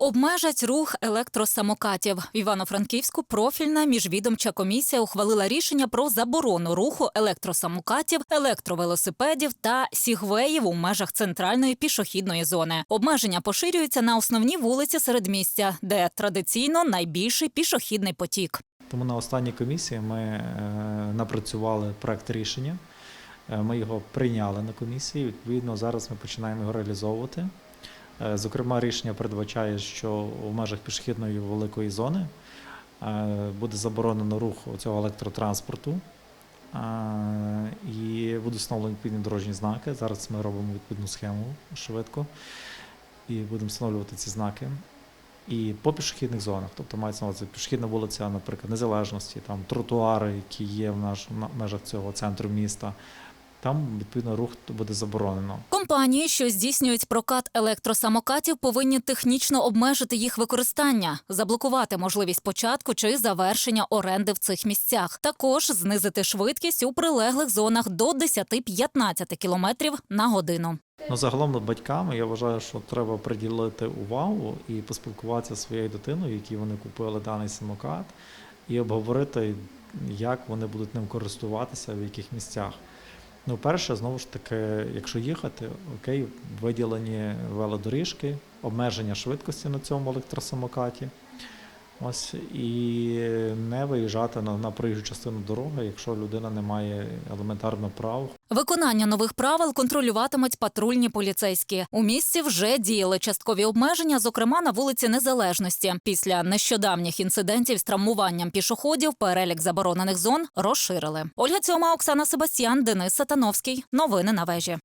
Обмежать рух електросамокатів. В Івано-Франківську профільна міжвідомча комісія ухвалила рішення про заборону руху електросамокатів, електровелосипедів та сігвеїв у межах центральної пішохідної зони. Обмеження поширюються на основні вулиці середмістя, де традиційно найбільший пішохідний потік. Тому на останній комісії ми е, напрацювали проект рішення. Е, Ми його прийняли на комісії. Відповідно, зараз ми починаємо його реалізовувати. Е, Зокрема, рішення передбачає, що у межах пішохідної великої зони е, буде заборонено рух цього електротранспорту. Е, І будуть встановлені відповідні дорожні знаки. Зараз ми робимо відповідну схему швидко і будемо встановлювати ці знаки. І по пішохідних зонах, тобто мається на увазі пішохідна вулиця, наприклад, Незалежності, там тротуари, які є в наш, на межах цього центру міста, там відповідно рух буде заборонено. Компанії, що здійснюють прокат електросамокатів, повинні технічно обмежити їх використання, заблокувати можливість початку чи завершення оренди в цих місцях. Також знизити швидкість у прилеглих зонах до 10-15 км на годину. Ну, загалом над батьками я вважаю, що треба приділити увагу і поспілкуватися зі своєю дитиною, якій вони купили даний самокат, і обговорити, як вони будуть ним користуватися, в яких місцях. Ну, перше, знову ж таки, якщо їхати, окей, виділені велодоріжки, обмеження швидкості на цьому електросамокаті. Ось і не виїжджати на, на проїжджу частину дороги, якщо людина не має елементарного права Виконання нових правил контролюватимуть патрульні поліцейські. У місті вже діяли часткові обмеження, зокрема на вулиці Незалежності. Після нещодавніх інцидентів з травмуванням пішоходів перелік заборонених зон розширили. Ольга Цьома, Оксана Себастьян, Денис Сатановський. Новини на вежі.